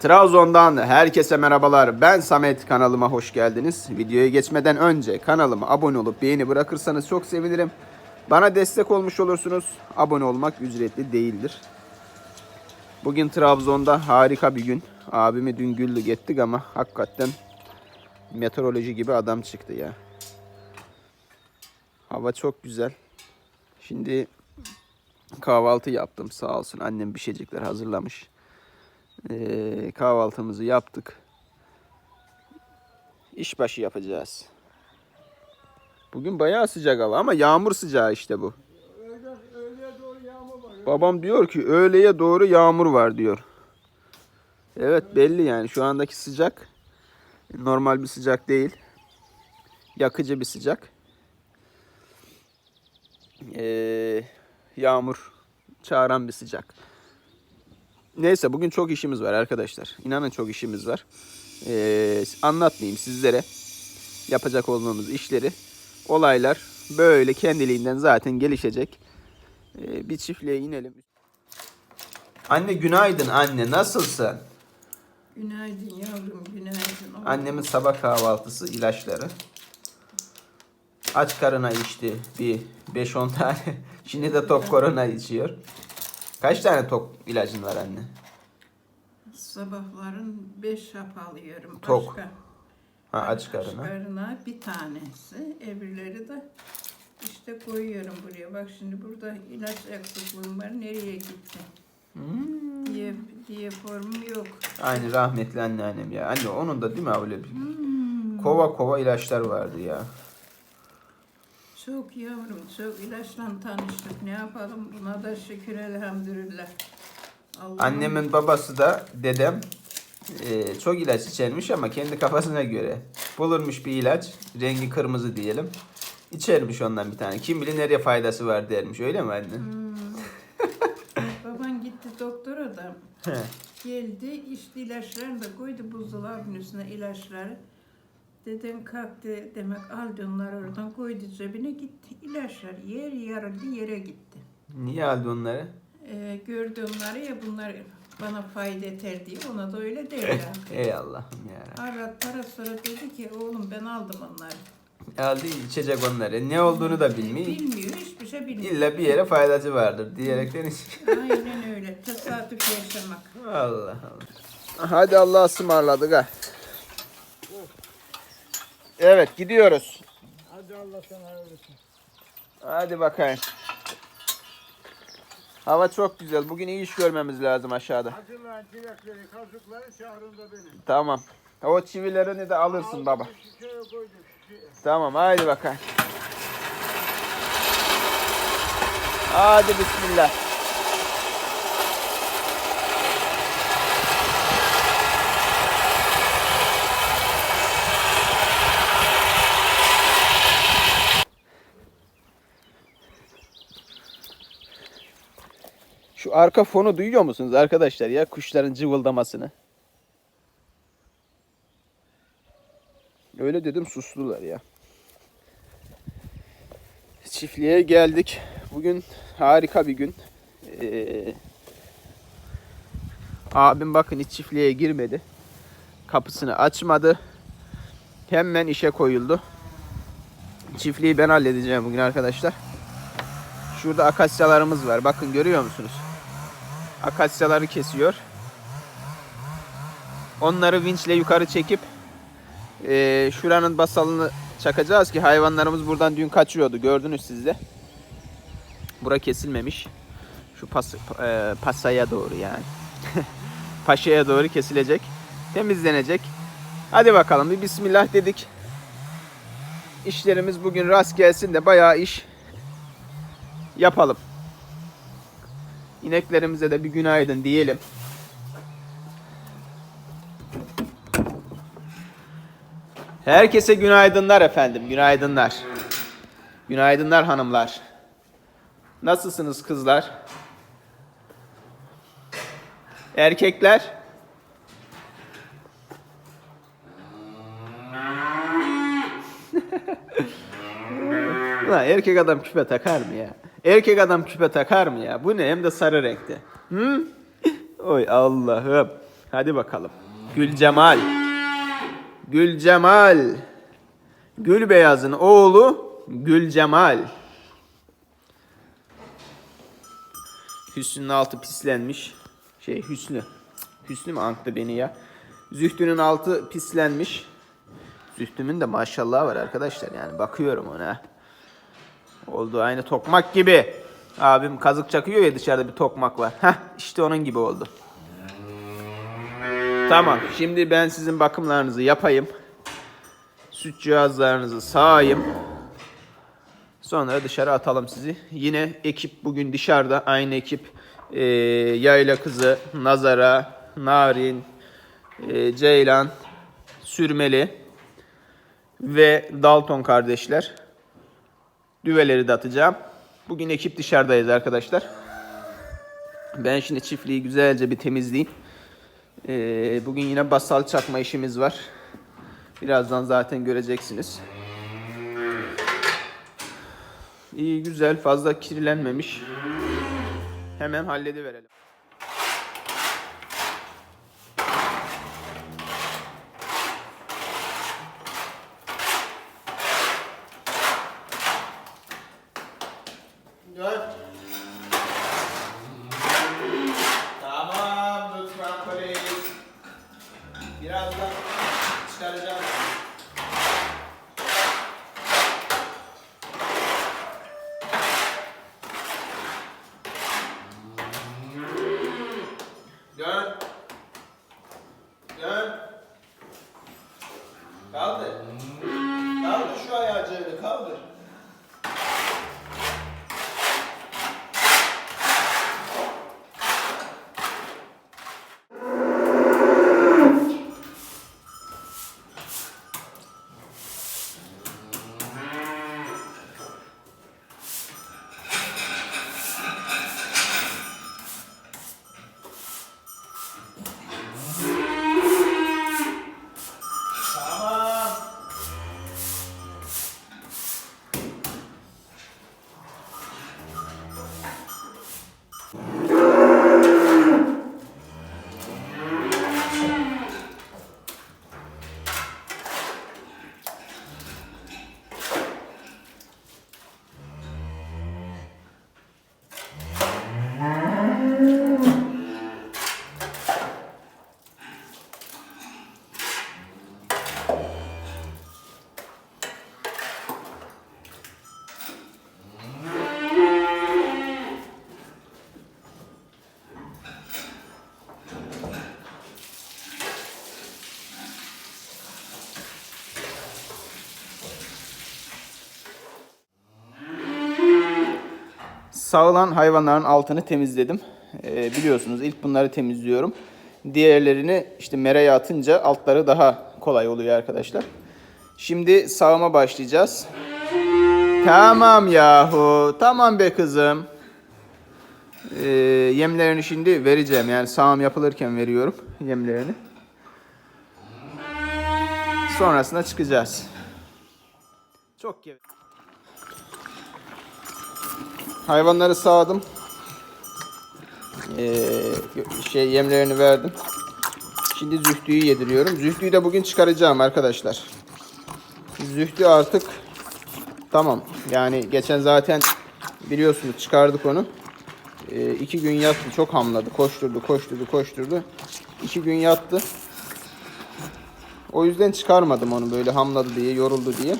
Trabzon'dan herkese merhabalar. Ben Samet kanalıma hoş geldiniz. Videoya geçmeden önce kanalıma abone olup beğeni bırakırsanız çok sevinirim. Bana destek olmuş olursunuz. Abone olmak ücretli değildir. Bugün Trabzon'da harika bir gün. Abimi dün güldük ettik ama hakikaten meteoroloji gibi adam çıktı ya. Hava çok güzel. Şimdi kahvaltı yaptım sağ olsun. Annem bir şeycikler hazırlamış. Ee, kahvaltımızı yaptık. İşbaşı yapacağız. Bugün bayağı sıcak hava ama yağmur sıcağı işte bu. Babam diyor ki öğleye doğru yağmur var diyor. Evet belli yani şu andaki sıcak normal bir sıcak değil. Yakıcı bir sıcak. Ee, yağmur çağıran bir sıcak. Neyse bugün çok işimiz var arkadaşlar. İnanın çok işimiz var. Ee, anlatmayayım sizlere yapacak olduğumuz işleri. Olaylar böyle kendiliğinden zaten gelişecek. Ee, bir çiftliğe inelim. Anne günaydın anne nasılsın? Günaydın yavrum, günaydın. oğlum. Annemin sabah kahvaltısı ilaçları. Aç karına içti bir 5-10 tane. Şimdi de tok korona içiyor. Kaç tane tok ilacın var anne? Sabahların beş hap alıyorum. Tok. Başka- Ha aç karına. karına bir tanesi. Öbürleri de işte koyuyorum buraya. Bak şimdi burada ilaç eksikliğim var. Nereye gitti? Hmm. Diye, diye formum yok. Aynı rahmetli anneannem ya. Anne onun da değil mi öyle bir Hmm. kova kova ilaçlar vardı ya. Çok yavrum, çok ilaçla tanıştık. Ne yapalım? Buna da şükür elhamdülillah. Allah'ım- Annemin babası da dedem e, çok ilaç içermiş ama kendi kafasına göre bulurmuş bir ilaç rengi kırmızı diyelim. İçermiş ondan bir tane. Kim bilir nereye faydası var dermiş. Öyle mi anne? Hmm. Baban gitti doktora da He. geldi işte ilaçlarını da koydu buzdolabının üstüne ilaçları. Dedem kalktı demek aldı onları oradan koydu cebine gitti. İlaçlar yer yarıldı yere gitti. Niye aldı onları? Ee, gördü onları ya bunlar bana fayda eter diye ona da öyle derdi. Ey Allah'ım ya. Ara para sonra dedi ki oğlum ben aldım onları. Aldı içecek onları. Ne olduğunu da bilmiyor. Bilmiyor hiçbir şey bilmiyor. İlla bir yere faydası vardır diyerekten iç. Aynen öyle tesadüf yaşamak. Allah Allah. Hadi Allah'a ısmarladık ha. Evet gidiyoruz. Hadi Allah sana öğretsin. Hadi bakayım. Hava çok güzel. Bugün iyi iş görmemiz lazım aşağıda. Acılar, çilekleri, kazıkları çağrında benim. Tamam. O çivilerini de alırsın baba. Şişeye koydum. şişeye. Tamam haydi bakayım. Hadi bismillah. Şu arka fonu duyuyor musunuz arkadaşlar ya kuşların cıvıldamasını? Öyle dedim sustular ya. Çiftliğe geldik. Bugün harika bir gün. Ee, abim bakın hiç çiftliğe girmedi. Kapısını açmadı. Hemen işe koyuldu. Çiftliği ben halledeceğim bugün arkadaşlar. Şurada akasyalarımız var. Bakın görüyor musunuz? Akasyaları kesiyor. Onları vinçle yukarı çekip ee, şuranın basalını çakacağız ki hayvanlarımız buradan dün kaçıyordu. Gördünüz siz de. Bura kesilmemiş. Şu pas, e, pasaya doğru yani. Paşaya doğru kesilecek. Temizlenecek. Hadi bakalım bir bismillah dedik. İşlerimiz bugün rast gelsin de bayağı iş yapalım. İneklerimize de bir günaydın diyelim. Herkese günaydınlar efendim. Günaydınlar. Günaydınlar hanımlar. Nasılsınız kızlar? Erkekler? Ulan erkek adam küpe takar mı ya? Erkek adam küpe takar mı ya? Bu ne? Hem de sarı renkte. Hı? Oy Allah'ım. Hadi bakalım. Gül Cemal. Gül Cemal. Gül Beyaz'ın oğlu Gül Cemal. Hüsnü'nün altı pislenmiş. Şey Hüsnü. Hüsnü mü anktı beni ya? Zühtü'nün altı pislenmiş. Zühtü'nün de maşallah var arkadaşlar yani bakıyorum ona. Oldu aynı tokmak gibi. Abim kazık çakıyor ya dışarıda bir tokmak var. Heh işte onun gibi oldu. Tamam şimdi ben sizin bakımlarınızı yapayım. Süt cihazlarınızı sağayım. Sonra dışarı atalım sizi. Yine ekip bugün dışarıda. Aynı ekip e, Yayla Kızı, Nazara, Narin, e, Ceylan, Sürmeli ve Dalton kardeşler. Düveleri de atacağım. Bugün ekip dışarıdayız arkadaşlar. Ben şimdi çiftliği güzelce bir temizleyeyim. Ee, bugün yine basal çakma işimiz var. Birazdan zaten göreceksiniz. İyi güzel fazla kirlenmemiş. Hemen hallediverelim. Sağılan hayvanların altını temizledim. Ee, biliyorsunuz ilk bunları temizliyorum. Diğerlerini işte meraya atınca altları daha kolay oluyor arkadaşlar. Şimdi sağıma başlayacağız. Tamam yahu. Tamam be kızım. Ee, yemlerini şimdi vereceğim. Yani sağım yapılırken veriyorum yemlerini. Sonrasında çıkacağız. Çok gev- Hayvanları sağdım. Ee, şey yemlerini verdim. Şimdi zühtüyü yediriyorum. Zühtüyü de bugün çıkaracağım arkadaşlar. Zühtü artık tamam. Yani geçen zaten biliyorsunuz çıkardık onu. Ee, iki gün yattı. Çok hamladı. Koşturdu, koşturdu, koşturdu. İki gün yattı. O yüzden çıkarmadım onu böyle hamladı diye, yoruldu diye.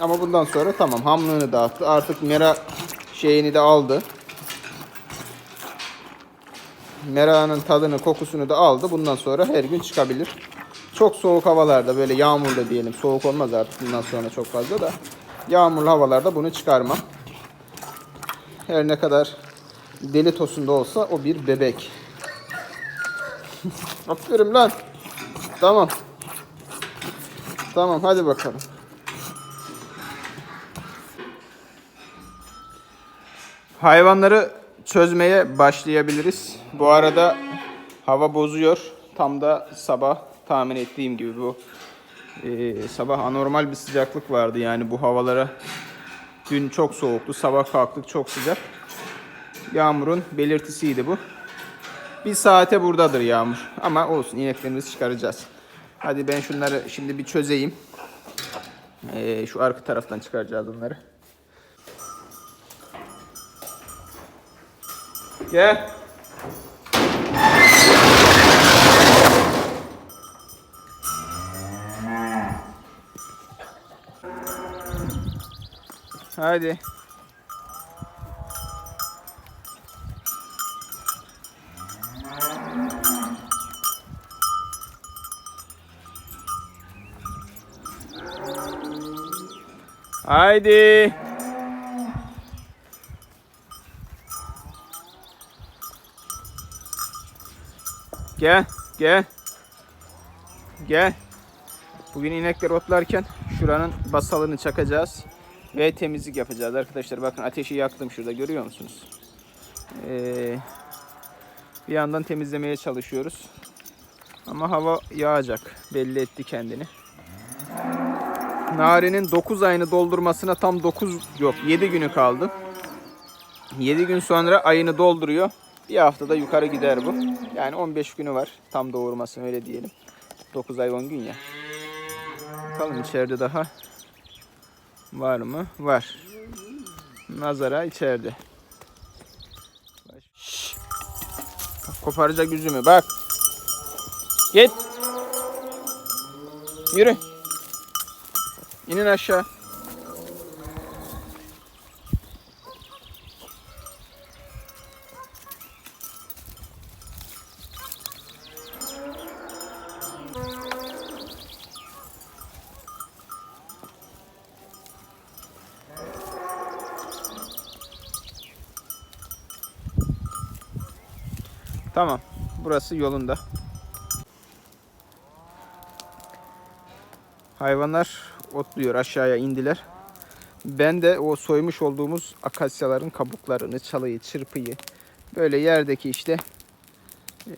Ama bundan sonra tamam hamlığını dağıttı. Artık mera şeyini de aldı. Mera'nın tadını, kokusunu da aldı. Bundan sonra her gün çıkabilir. Çok soğuk havalarda böyle yağmurda diyelim. Soğuk olmaz artık bundan sonra çok fazla da. Yağmurlu havalarda bunu çıkarmam. Her ne kadar deli tosunda olsa o bir bebek. Aferin lan. Tamam. Tamam hadi bakalım. Hayvanları çözmeye başlayabiliriz. Bu arada hava bozuyor. Tam da sabah tahmin ettiğim gibi bu e, sabah anormal bir sıcaklık vardı yani bu havalara. Dün çok soğuktu. Sabah kalktık çok sıcak. Yağmurun belirtisiydi bu. Bir saate buradadır Yağmur. Ama olsun ineklerimizi çıkaracağız. Hadi ben şunları şimdi bir çözeyim. Ee, şu arka taraftan çıkaracağız onları. Gel. Hadi. Haydi. Gel, gel. Gel. Bugün inekler otlarken şuranın basalını çakacağız ve temizlik yapacağız arkadaşlar. Bakın ateşi yaktım şurada görüyor musunuz? Ee, bir yandan temizlemeye çalışıyoruz. Ama hava yağacak. Belli etti kendini. Nari'nin 9 ayını doldurmasına tam 9 yok 7 günü kaldı. 7 gün sonra ayını dolduruyor. Bir haftada yukarı gider bu. Yani 15 günü var tam doğurması öyle diyelim. 9 ay 10 gün ya. Bakalım içeride daha var mı? Var. Nazara içeride. Şşş. Koparacak yüzümü bak. Git. Yürü. İnin aşağı. Tamam. Burası yolunda. Hayvanlar otluyor. Aşağıya indiler. Ben de o soymuş olduğumuz akasyaların kabuklarını, çalıyı, çırpıyı böyle yerdeki işte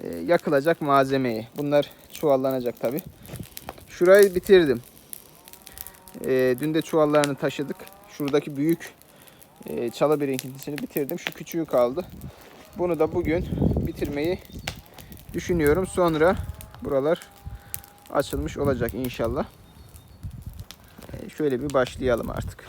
e, yakılacak malzemeyi. Bunlar çuvallanacak tabi. Şurayı bitirdim. E, dün de çuvallarını taşıdık. Şuradaki büyük e, çalı birikintisini bitirdim. Şu küçüğü kaldı. Bunu da bugün bitirmeyi düşünüyorum. Sonra buralar açılmış olacak inşallah. E, şöyle bir başlayalım artık.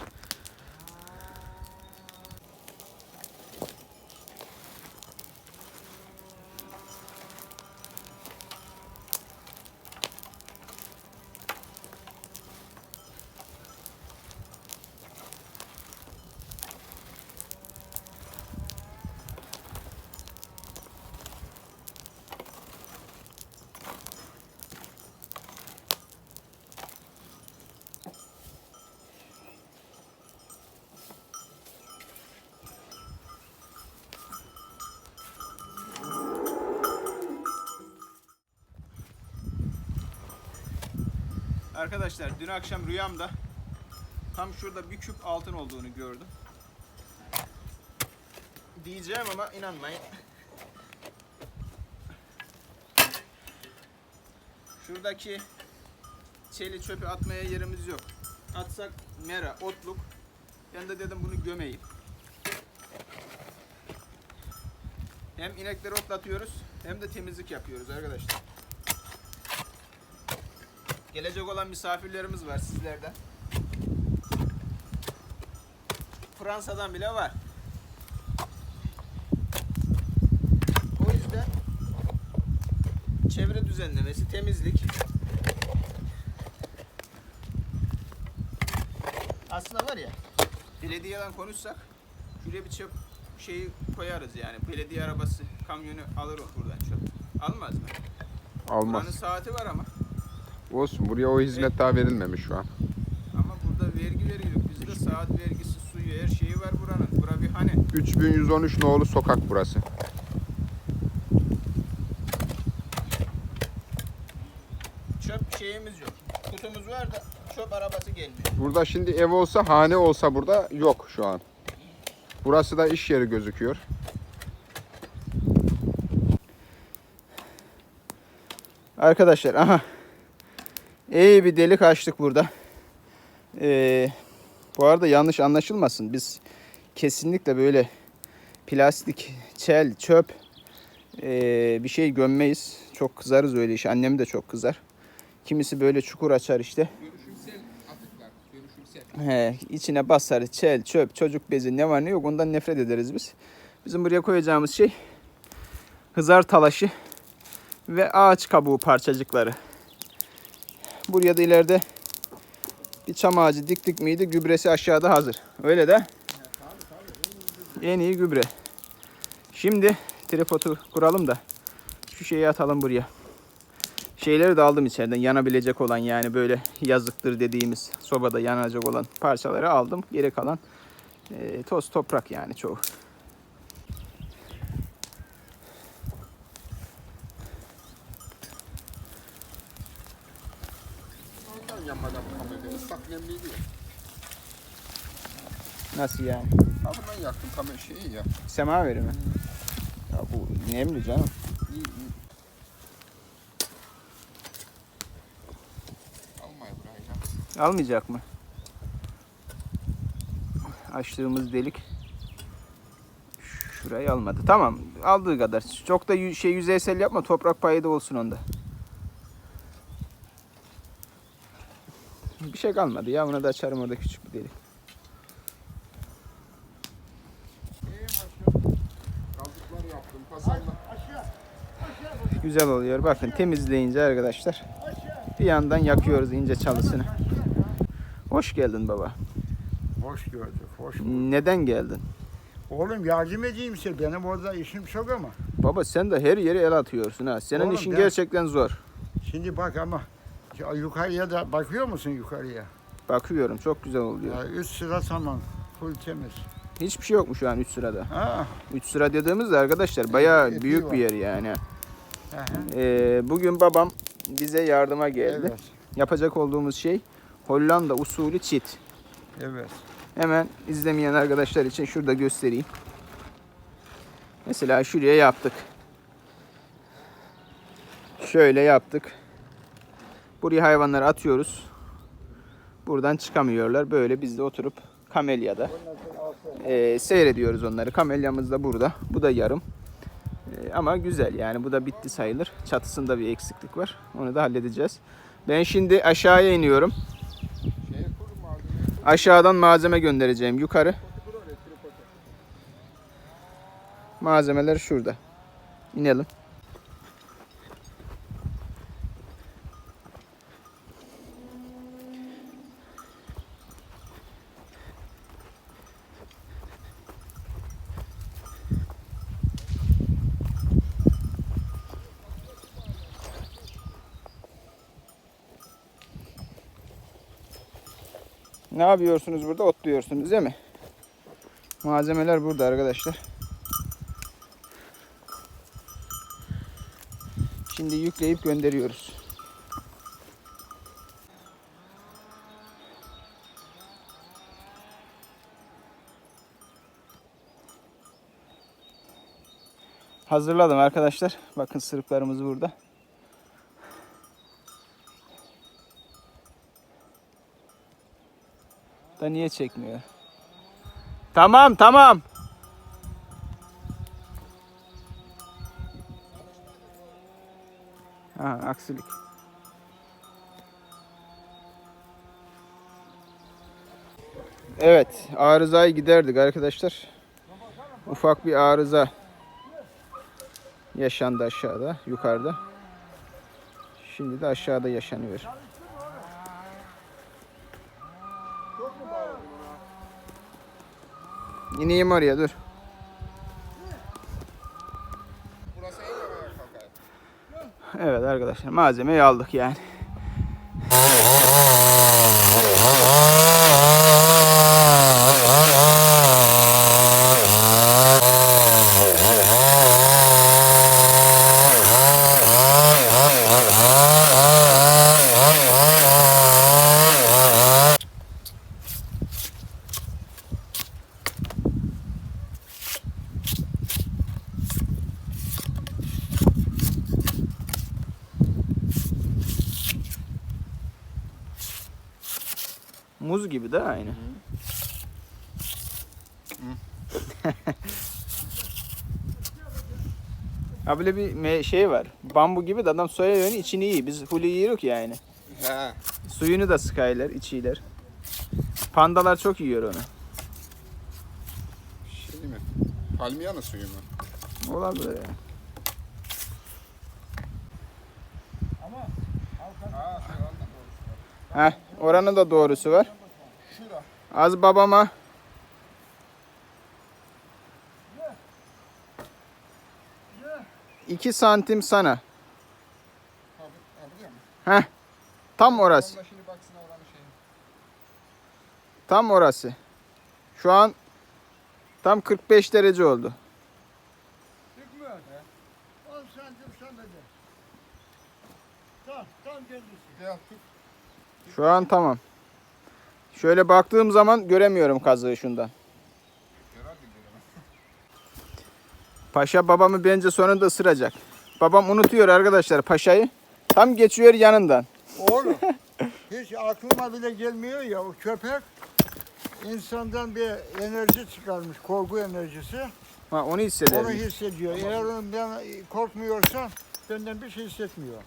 Arkadaşlar dün akşam rüyamda tam şurada bir küp altın olduğunu gördüm. Diyeceğim ama inanmayın. Şuradaki çeli çöpü atmaya yerimiz yok. Atsak mera, otluk. Ben de dedim bunu gömeyim. Hem inekleri otlatıyoruz hem de temizlik yapıyoruz arkadaşlar. Gelecek olan misafirlerimiz var sizlerden. Fransa'dan bile var. O yüzden çevre düzenlemesi, temizlik. Aslında var ya, belediyeden konuşsak şuraya bir çöp şeyi koyarız yani. Belediye arabası, kamyonu alır buradan çöp. Almaz mı? Almaz. Buranın saati var ama. Olsun buraya o hizmet daha verilmemiş şu an. Ama burada vergi veriyoruz. Bizde saat vergisi, suyu, her şeyi var buranın. Bura bir hani. 3113 nolu sokak burası. Çöp şeyimiz yok. Kutumuz var da çöp arabası gelmiyor. Burada şimdi ev olsa hane olsa burada yok şu an. Burası da iş yeri gözüküyor. Arkadaşlar aha. İyi bir delik açtık burada. Ee, bu arada yanlış anlaşılmasın. Biz kesinlikle böyle plastik, çel, çöp Ee, bir şey gömmeyiz. Çok kızarız öyle iş. Annem de çok kızar. Kimisi böyle çukur açar işte. Dönüşümsel. He, içine basar, çel, çöp, çocuk bezi ne var ne yok ondan nefret ederiz biz. Bizim buraya koyacağımız şey hızar talaşı ve ağaç kabuğu parçacıkları. Buraya da ileride bir çam ağacı diktik miydi gübresi aşağıda hazır. Öyle de en iyi gübre. Şimdi tripodu kuralım da şu şeyi atalım buraya. Şeyleri de aldım içeriden yanabilecek olan yani böyle yazıktır dediğimiz sobada yanacak olan parçaları aldım. Geri kalan e, toz toprak yani çoğu. Nasıl yani? Ha bundan yaktım kamera şeyi ya. Semaveri mi? Ya bu nemli canım. İyi iyi. Almaya bırakacağım. Almayacak mı? Açtığımız delik şurayı almadı. Tamam aldığı kadar. Çok da yü- şey yüzeysel yapma toprak payı da olsun onda. Bir şey kalmadı ya buna da açarım orada küçük bir delik. İyi maşallah. Kaldıklar yaptım. Pazarla. Güzel oluyor. Bakın temizleyince arkadaşlar bir yandan yakıyoruz ince çalısını. Hoş geldin baba. Hoş gördük, hoş bulduk. Neden geldin? Oğlum yardım edeyim size. Benim orada işim çok ama. Baba sen de her yere el atıyorsun ha. Senin Oğlum işin ben- gerçekten zor. Şimdi bak ama ya yukarıya da bakıyor musun yukarıya? Bakıyorum çok güzel oluyor. Ya üst sıra tamam. Full temiz. Hiçbir şey yok mu şu an 3 sırada? Ha. 3 sıra dediğimizde arkadaşlar bayağı Epey büyük var. bir yer yani. Ee, bugün babam bize yardıma geldi. Evet. Yapacak olduğumuz şey Hollanda usulü çit. Evet. Hemen izlemeyen arkadaşlar için şurada göstereyim. Mesela şuraya yaptık. Şöyle yaptık. Buraya hayvanları atıyoruz. Buradan çıkamıyorlar. Böyle biz de oturup kamelyada eee, seyrediyoruz onları. Kamelyamız da burada. Bu da yarım. Eee, ama güzel yani bu da bitti sayılır. Çatısında bir eksiklik var. Onu da halledeceğiz. Ben şimdi aşağıya iniyorum. Aşağıdan malzeme göndereceğim yukarı. Malzemeler şurada. İnelim. Ne yapıyorsunuz burada? Otluyorsunuz değil mi? Malzemeler burada arkadaşlar. Şimdi yükleyip gönderiyoruz. Hazırladım arkadaşlar. Bakın sırıklarımız burada. Da niye çekmiyor? Tamam tamam. Ha, aksilik. Evet, arızayı giderdik arkadaşlar. Ufak bir arıza yaşandı aşağıda, yukarıda. Şimdi de aşağıda yaşanıyor. İneyim oraya dur. Evet arkadaşlar malzemeyi aldık yani. Muz gibi de aynı. Ha böyle bir me- şey var. Bambu gibi de adam soya yönü içini iyi. Biz huli yiyoruz yani. He. Suyunu da sıkaylar, içiler. Pandalar çok yiyor onu. Şey mi? Palmiye suyu mu? Olabilir yani. Ha, var. Heh, oranın da doğrusu var. Şura. Az babama. İki santim sana. Heh. Tam orası. Tam orası. Şu an tam 45 derece oldu. Çıkmıyor. 10 santim sadece. Tam, tam kendisi. Şu an tamam. Şöyle baktığım zaman göremiyorum kazığı şundan. Paşa babamı bence sonunda ısıracak. Babam unutuyor arkadaşlar paşayı. Tam geçiyor yanından. Oğlum. Hiç aklıma bile gelmiyor ya o köpek insandan bir enerji çıkarmış, korku enerjisi. Ha, onu Onu hissederim. hissediyor. Eğer ondan korkmuyorsa benden bir şey hissetmiyor.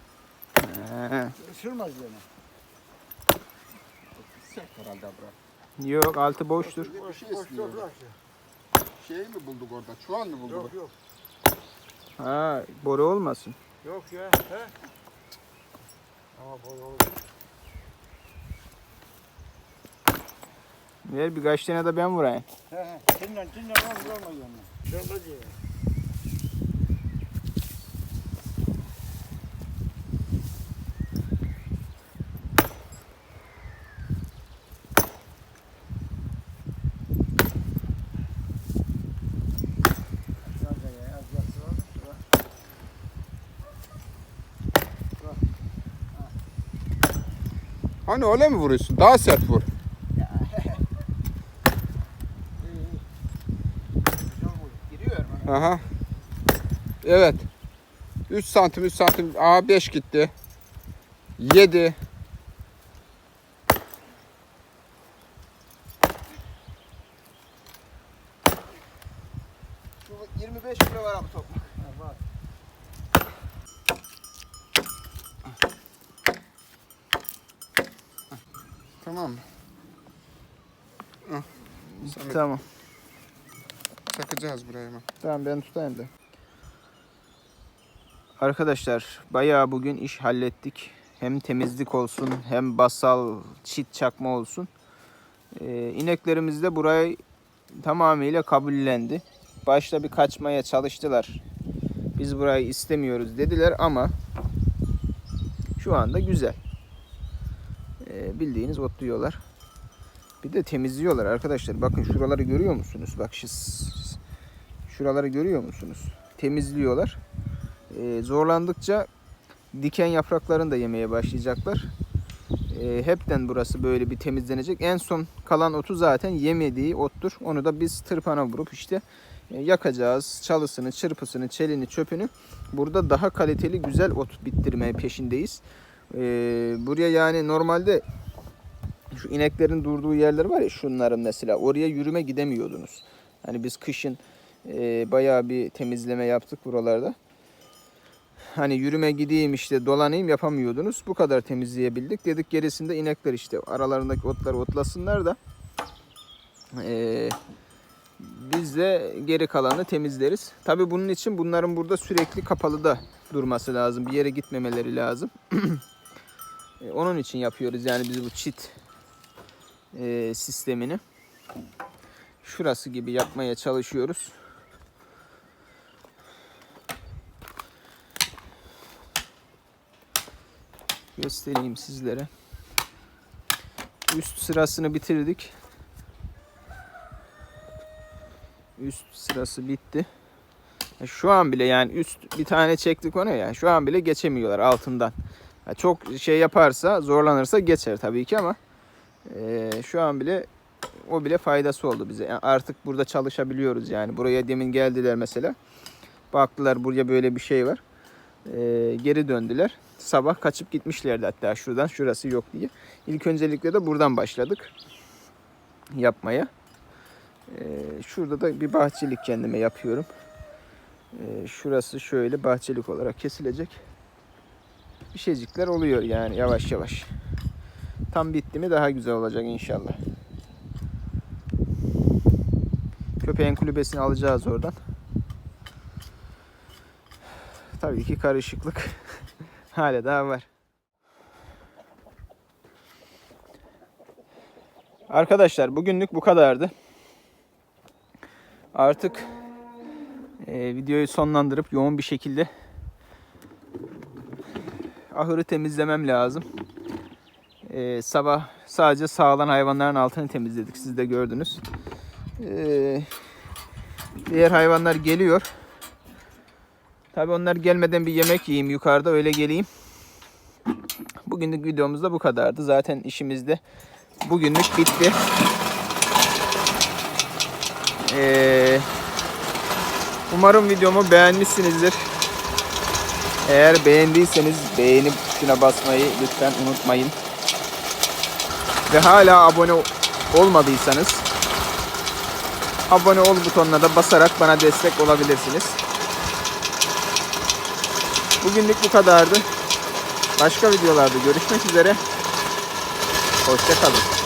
He. Isırmaz beni. Sert herhalde bura. Yok altı boştur. Bir Boş, şey boş istiyor. Şey mi bulduk orada? Çuval mı bulduk? Yok yok. Ha, boru olmasın. Yok ya. He? Ama bol olur. Ver birkaç tane de ben vurayım. He he. Dinlen dinlen olma olma yanına. Şöyle diye. Şurada ya, az yaklaşalım. Şurada. Hani öyle mi vuruyorsun? Daha sert vur. Aha. Evet. 3 santim 3 santim. Aa 5 gitti. 7. Şu 25 kilo var abi toplam. Ha, var. Tamam mı? Samet, Tamam. Takacağız buraya hemen. Tamam ben tutayım da. Arkadaşlar bayağı bugün iş hallettik. Hem temizlik olsun hem basal çit çakma olsun. Ee, ineklerimiz de burayı tamamıyla kabullendi. Başta bir kaçmaya çalıştılar. Biz burayı istemiyoruz dediler ama şu anda güzel. Ee, bildiğiniz otluyorlar. Bir de temizliyorlar arkadaşlar. Bakın şuraları görüyor musunuz? Bak şu şuraları görüyor musunuz? Temizliyorlar. Ee, zorlandıkça diken yapraklarını da yemeye başlayacaklar. Ee, hepten burası böyle bir temizlenecek. En son kalan otu zaten yemediği ottur. Onu da biz tırpana vurup işte e, yakacağız. Çalısını, çırpısını, çelini, çöpünü. Burada daha kaliteli güzel ot bittirmeye peşindeyiz. Ee, buraya yani normalde şu ineklerin durduğu yerler var ya şunların mesela oraya yürüme gidemiyordunuz. Hani biz kışın e, bayağı bir temizleme yaptık buralarda. Hani yürüme gideyim işte dolanayım yapamıyordunuz. Bu kadar temizleyebildik. Dedik gerisinde inekler işte aralarındaki otları otlasınlar da e, biz de geri kalanı temizleriz. Tabi bunun için bunların burada sürekli kapalı da durması lazım. Bir yere gitmemeleri lazım. E, Onun için yapıyoruz yani biz bu çit e, sistemini. Şurası gibi yapmaya çalışıyoruz. Göstereyim sizlere. Üst sırasını bitirdik. Üst sırası bitti. Şu an bile yani üst bir tane çektik ona ya. Şu an bile geçemiyorlar altından. Çok şey yaparsa, zorlanırsa geçer tabii ki ama e, şu an bile o bile faydası oldu bize. Yani artık burada çalışabiliyoruz yani. Buraya demin geldiler mesela. Baktılar buraya böyle bir şey var. E, geri döndüler. Sabah kaçıp gitmişlerdi hatta şuradan şurası yok diye. İlk öncelikle de buradan başladık yapmaya. E, şurada da bir bahçelik kendime yapıyorum. Ee, şurası şöyle bahçelik olarak kesilecek. Bir şeycikler oluyor yani yavaş yavaş. Tam bitti mi daha güzel olacak inşallah. Köpeğin kulübesini alacağız oradan. Tabii ki karışıklık hala daha var. Arkadaşlar bugünlük bu kadardı. Artık e, videoyu sonlandırıp yoğun bir şekilde ahırı temizlemem lazım. E, sabah sadece sağlan hayvanların altını temizledik. Siz de gördünüz. E, diğer hayvanlar geliyor. Tabi onlar gelmeden bir yemek yiyeyim yukarıda öyle geleyim. Bugünlük videomuz da bu kadardı. Zaten işimiz de bugünlük bitti. Ee, umarım videomu beğenmişsinizdir. Eğer beğendiyseniz beğeni tuşuna basmayı lütfen unutmayın. Ve hala abone olmadıysanız abone ol butonuna da basarak bana destek olabilirsiniz. Bugünlük bu kadardı. Başka videolarda görüşmek üzere. Hoşçakalın.